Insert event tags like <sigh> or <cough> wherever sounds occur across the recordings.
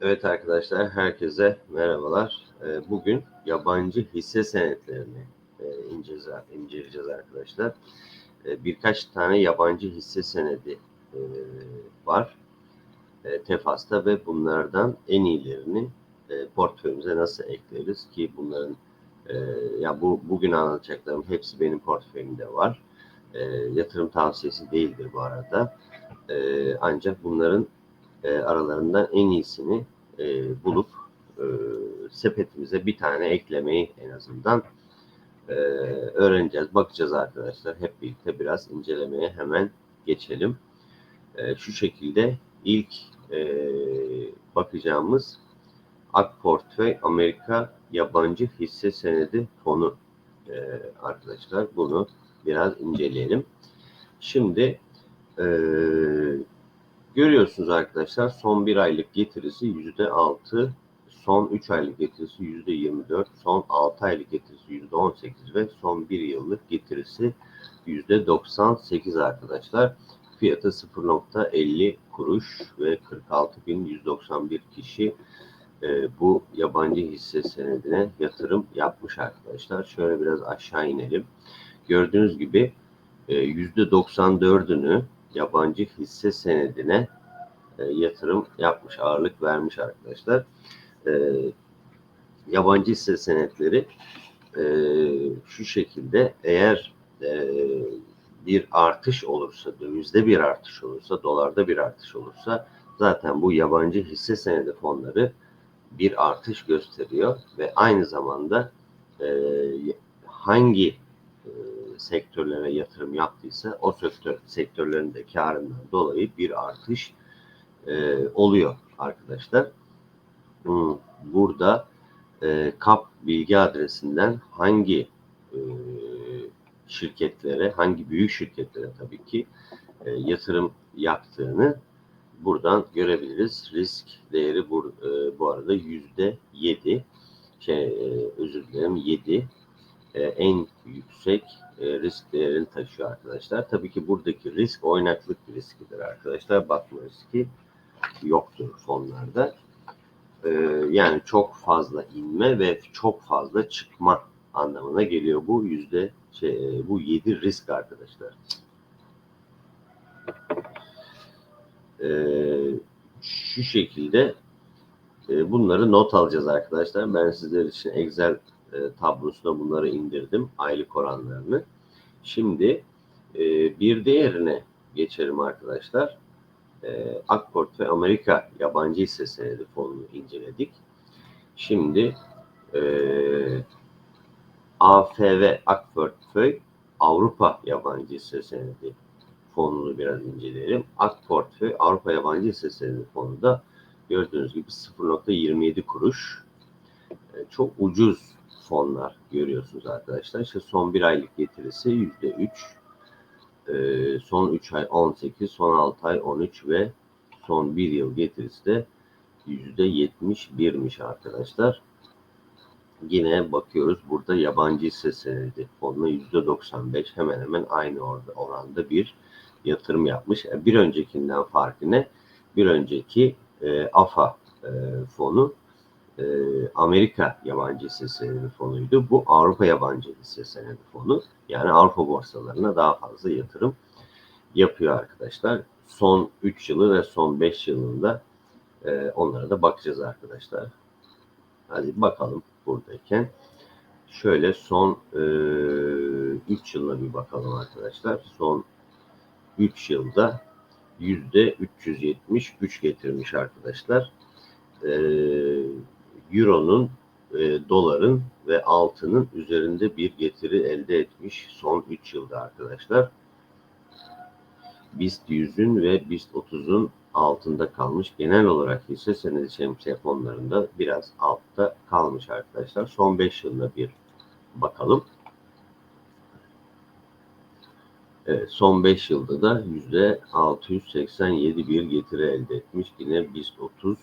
Evet arkadaşlar, herkese merhabalar. Ee, Bugün yabancı hisse senetlerini e, inceleyeceğiz, arkadaşlar. Ee, Birkaç tane yabancı hisse senedi e, var e, Tefas'ta ve bunlardan en iyilerini portföyümüze nasıl ekleriz ki bunların ya bu bugün anlatacaklarım hepsi benim portföyümde var. Yatırım tavsiyesi değildir bu arada. Ancak bunların e, aralarından en iyisini e, bulup e, sepetimize bir tane eklemeyi en azından e, öğreneceğiz, bakacağız arkadaşlar. Hep birlikte biraz incelemeye hemen geçelim. E, şu şekilde ilk e, bakacağımız Ak Portföy Amerika Yabancı Hisse Senedi Fonu e, arkadaşlar. Bunu biraz inceleyelim. Şimdi e, Görüyorsunuz arkadaşlar son bir aylık getirisi yüzde altı, son üç aylık getirisi yüzde yirmi dört, son altı aylık getirisi yüzde on sekiz ve son bir yıllık getirisi yüzde doksan sekiz arkadaşlar. Fiyatı 0.50 kuruş ve 46.191 kişi e, bu yabancı hisse senedine yatırım yapmış arkadaşlar. Şöyle biraz aşağı inelim. Gördüğünüz gibi e, yüzde 94'ünü yabancı hisse senedine e, yatırım yapmış, ağırlık vermiş arkadaşlar. E, yabancı hisse senetleri e, şu şekilde eğer e, bir artış olursa, dövizde bir artış olursa, dolarda bir artış olursa zaten bu yabancı hisse senedi fonları bir artış gösteriyor ve aynı zamanda e, hangi sektörlere yatırım yaptıysa o sektör sektörlerin de karından dolayı bir artış e, oluyor arkadaşlar. Burada e, KAP bilgi adresinden hangi e, şirketlere, hangi büyük şirketlere tabii ki e, yatırım yaptığını buradan görebiliriz. Risk değeri bu, e, bu arada yüzde yedi, şey, e, özür dilerim yedi e, en yüksek e, risk değerini taşıyor arkadaşlar. Tabii ki buradaki risk oynaklık riskidir arkadaşlar. Batma riski yoktur fonlarda. E, yani çok fazla inme ve çok fazla çıkma anlamına geliyor bu yüzde şey, bu yedi risk arkadaşlar. şu şekilde bunları not alacağız arkadaşlar. Ben sizler için Excel e, tablosuna bunları indirdim. Aylık oranlarını. Şimdi e, bir diğerine geçelim arkadaşlar. E, Akport ve Amerika yabancı hisse senedi fonunu inceledik. Şimdi e, AFV Akportföy Avrupa yabancı hisse senedi fonunu biraz inceleyelim. Akportföy Avrupa yabancı hisse senedi fonu da gördüğünüz gibi 0.27 kuruş. E, çok ucuz fonlar görüyorsunuz arkadaşlar. İşte son bir aylık getirisi yüzde üç, ee, son 3 ay 18, son 6 ay 13 ve son bir yıl getirisi de yüzde 71'miş arkadaşlar. Yine bakıyoruz burada yabancı hisse senedi fonuna yüzde 95 hemen hemen aynı oranda bir yatırım yapmış. E, bir öncekinden farkı ne? Bir önceki e, AFA e, fonu e, Amerika yabancı hisse senedi fonuydu. Bu Avrupa yabancı hisse senedi fonu. Yani Avrupa borsalarına daha fazla yatırım yapıyor arkadaşlar. Son 3 yılı ve son 5 yılında e, onlara da bakacağız arkadaşlar. Hadi bakalım buradayken. Şöyle son e, 3 yılına bir bakalım arkadaşlar. Son 3 yılda yüzde 370 güç getirmiş arkadaşlar. Ee, Euro'nun, e, doların ve altının üzerinde bir getiri elde etmiş son 3 yılda arkadaşlar. BIST 100'ün ve BIST 30'un altında kalmış. Genel olarak hisse senedi şemsiye fonlarında biraz altta kalmış arkadaşlar. Son 5 yılda bir bakalım. Evet, son 5 yılda da %687 bir getiri elde etmiş. Yine BIST 30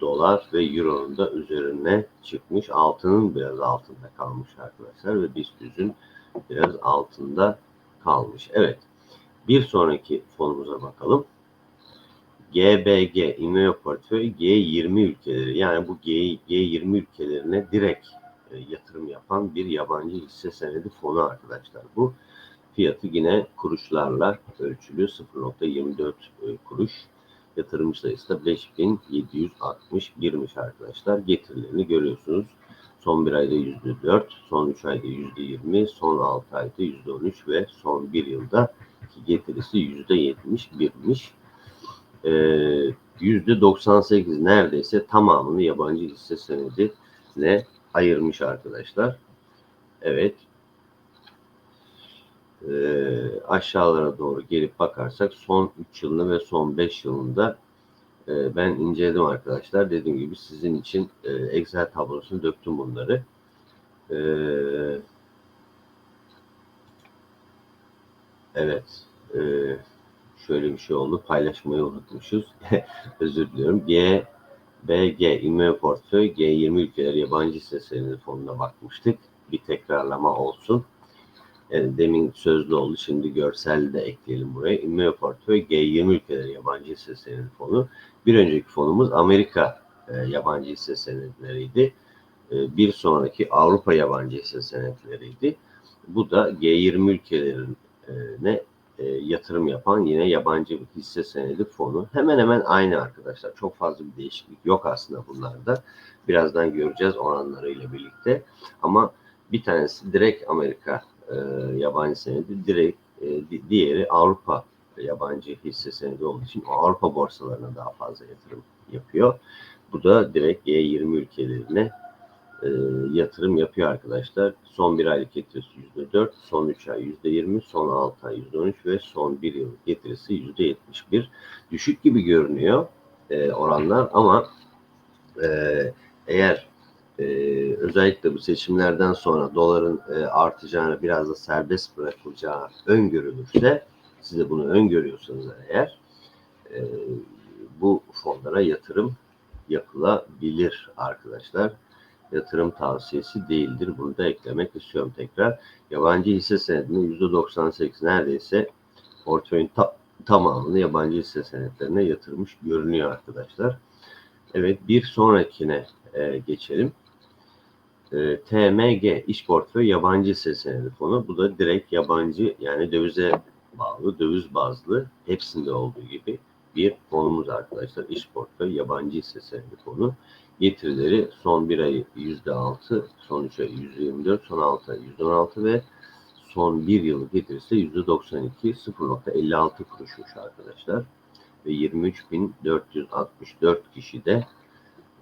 dolar ve euronun da üzerine çıkmış. Altının biraz altında kalmış arkadaşlar ve BIST 100'ün biraz altında kalmış. Evet. Bir sonraki fonumuza bakalım. GBG İMEO portföy G20 ülkeleri yani bu G, G20 ülkelerine direkt e, yatırım yapan bir yabancı hisse senedi fonu arkadaşlar. Bu fiyatı yine kuruşlarla ölçülü 0.24 e, kuruş. Yatırımcı sayısı da 5761'miş arkadaşlar. Getirilerini görüyorsunuz. Son bir ayda %4, son 3 ayda %20, son 6 ayda %13 ve son 1 yılda getirisi %71'miş. Ee, %98 neredeyse tamamını yabancı hisse senedine ayırmış arkadaşlar. Evet. Aşağılara doğru gelip bakarsak son 3 yılını ve son 5 yılında e, ben inceledim arkadaşlar. Dediğim gibi sizin için e, Excel tablosunu döktüm bunları. E, evet. E, şöyle bir şey oldu. Paylaşmayı unutmuşuz. <laughs> Özür diliyorum. G BG İME Portföy G20 ülkeler yabancı hisse senedi fonuna bakmıştık. Bir tekrarlama olsun. Demin sözlü oldu. Şimdi görsel de ekleyelim buraya. İME Portföy G20 ülkeler yabancı hisse senedi fonu. Bir önceki fonumuz Amerika e, yabancı hisse senetleriydi. E, bir sonraki Avrupa yabancı hisse senetleriydi. Bu da G20 ülkelerine e, yatırım yapan yine yabancı hisse senedi fonu. Hemen hemen aynı arkadaşlar. Çok fazla bir değişiklik yok aslında bunlarda. Birazdan göreceğiz oranlarıyla birlikte. Ama bir tanesi direkt Amerika e, yabancı senedi, direkt e, diğeri Avrupa yabancı hisse senedi olduğu için Avrupa borsalarına daha fazla yatırım yapıyor. Bu da direkt G20 ülkelerine e, yatırım yapıyor arkadaşlar. Son bir aylık getirisi %4, son 3 ay %20, son 6 ay %13 ve son 1 yıl getirisi %71. Düşük gibi görünüyor e, oranlar ama e, eğer e, özellikle bu seçimlerden sonra doların e, artacağını biraz da serbest bırakılacağı öngörülürse siz de bunu öngörüyorsanız eğer e, bu fonlara yatırım yapılabilir arkadaşlar yatırım tavsiyesi değildir. Bunu da eklemek istiyorum tekrar. Yabancı hisse senedinin %98 neredeyse portföyün ta tamamını yabancı hisse senetlerine yatırmış görünüyor arkadaşlar. Evet bir sonrakine e, geçelim. E, TMG iş portföy yabancı hisse senedi fonu. Bu da direkt yabancı yani dövize bağlı, döviz bazlı hepsinde olduğu gibi bir fonumuz arkadaşlar. İş portföy yabancı hisse senedi fonu getirileri son bir ay %6, son 3 ay %24, son 6 ay %16 ve son bir yıl getirisi %92, 0.56 kuruşmuş arkadaşlar. Ve 23.464 kişi de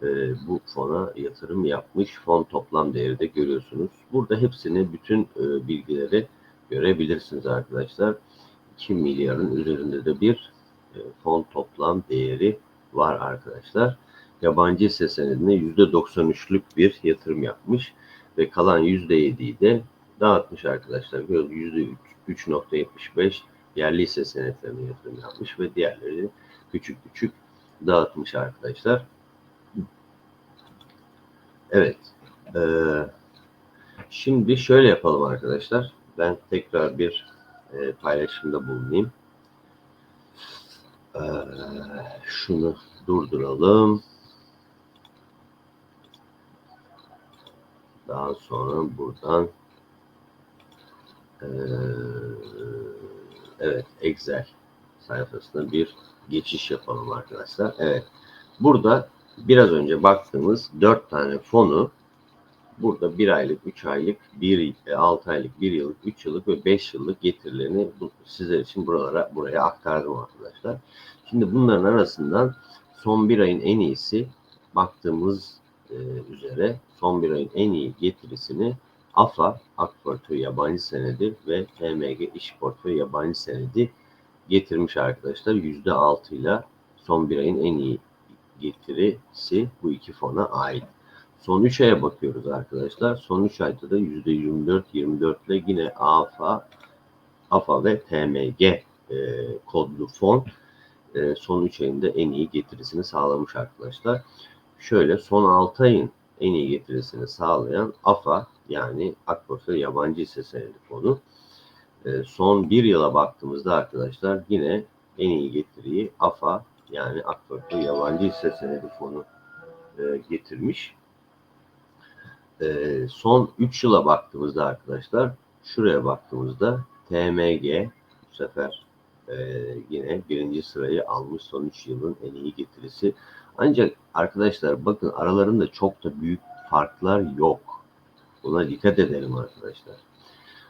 e, bu fona yatırım yapmış. Fon toplam değeri de görüyorsunuz. Burada hepsini, bütün e, bilgileri görebilirsiniz arkadaşlar. 2 milyarın üzerinde de bir e, fon toplam değeri var arkadaşlar yabancı hisse senedine %93'lük bir yatırım yapmış ve kalan %7'yi de dağıtmış arkadaşlar. %3.75 yerli hisse senetlerine yatırım yapmış ve diğerleri küçük küçük dağıtmış arkadaşlar. Evet. Ee, şimdi şöyle yapalım arkadaşlar. Ben tekrar bir e, paylaşımda bulunayım. Ee, şunu durduralım. Daha sonra buradan ee, evet Excel sayfasına bir geçiş yapalım arkadaşlar. Evet. Burada biraz önce baktığımız dört tane fonu burada bir aylık, üç aylık, bir e, altı aylık, bir yıllık, üç yıllık ve beş yıllık getirilerini sizler için buralara buraya aktardım arkadaşlar. Şimdi bunların arasından son bir ayın en iyisi baktığımız e, üzere son bir ayın en iyi getirisini AFA, AK Portföy Yabancı Senedi ve TMG İş Portföy Yabancı Senedi getirmiş arkadaşlar. %6 ile son bir ayın en iyi getirisi bu iki fona ait. Son 3 aya bakıyoruz arkadaşlar. Son 3 ayda da %24-24 ile yine AFA, AFA ve TMG e, kodlu fon e, son 3 ayında en iyi getirisini sağlamış arkadaşlar şöyle son 6 ayın en iyi getirisini sağlayan AFA yani AK Portföy Yabancı Hisse Senedi Fonu. E, son bir yıla baktığımızda arkadaşlar yine en iyi getiriyi AFA yani AK Portföy Yabancı Hisse Senedi Fonu e, getirmiş. E, son 3 yıla baktığımızda arkadaşlar şuraya baktığımızda TMG bu sefer e, yine birinci sırayı almış son 3 yılın en iyi getirisi. Ancak arkadaşlar bakın aralarında çok da büyük farklar yok. Buna dikkat edelim arkadaşlar.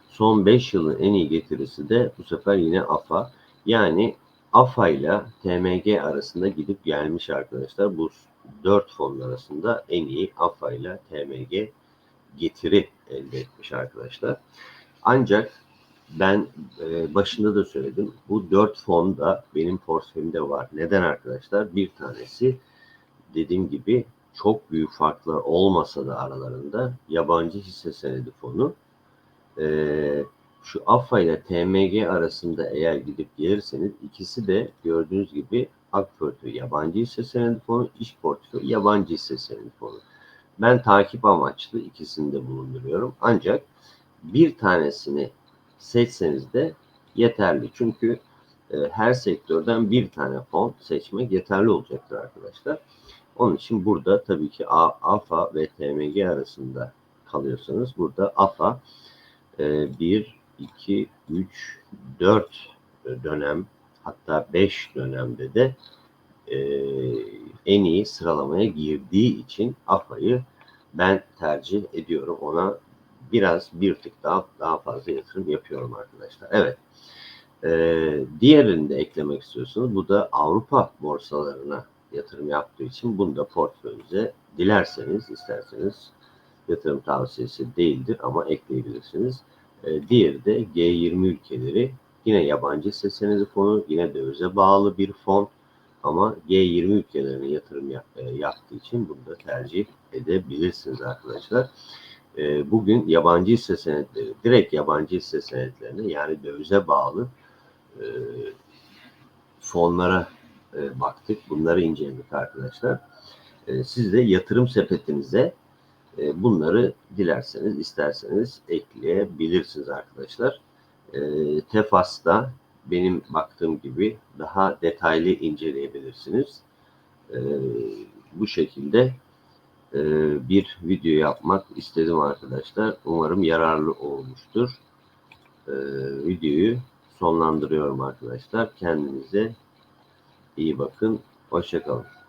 Son 5 yılın en iyi getirisi de bu sefer yine AFA. Yani AFA ile TMG arasında gidip gelmiş arkadaşlar. Bu 4 fon arasında en iyi AFA ile TMG getiri elde etmiş arkadaşlar. Ancak ben e, başında da söyledim. Bu 4 fon da benim portföyümde var. Neden arkadaşlar? Bir tanesi dediğim gibi çok büyük farklar olmasa da aralarında yabancı hisse senedi fonu e, şu AFA ile TMG arasında eğer gidip gelirseniz ikisi de gördüğünüz gibi AK portföy yabancı hisse senedi fonu, iş portföy yabancı hisse senedi fonu. Ben takip amaçlı ikisini de bulunduruyorum. Ancak bir tanesini seçseniz de yeterli. Çünkü e, her sektörden bir tane fon seçmek yeterli olacaktır arkadaşlar. Onun için burada tabii ki AFA ve TMG arasında kalıyorsanız burada AFA 1, 2, 3, 4 dönem hatta 5 dönemde de e, en iyi sıralamaya girdiği için AFA'yı ben tercih ediyorum. Ona biraz bir tık daha daha fazla yatırım yapıyorum arkadaşlar. Evet. Ee, diğerini de eklemek istiyorsunuz. Bu da Avrupa borsalarına yatırım yaptığı için bunu da portföyünüze dilerseniz, isterseniz yatırım tavsiyesi değildir ama ekleyebilirsiniz. E, diğeri de G20 ülkeleri. Yine yabancı hisse senedi fonu, yine dövize bağlı bir fon ama G20 ülkelerine yatırım yap, e, yaptığı için bunu da tercih edebilirsiniz arkadaşlar. E, bugün yabancı hisse senetleri, direkt yabancı hisse senetlerine yani dövize bağlı e, fonlara e, baktık. Bunları inceledik arkadaşlar. E, siz de yatırım sepetinize e, bunları dilerseniz, isterseniz ekleyebilirsiniz arkadaşlar. E, Tefas'ta benim baktığım gibi daha detaylı inceleyebilirsiniz. E, bu şekilde e, bir video yapmak istedim arkadaşlar. Umarım yararlı olmuştur. E, videoyu sonlandırıyorum arkadaşlar. Kendinize iyi bakın. Hoşçakalın.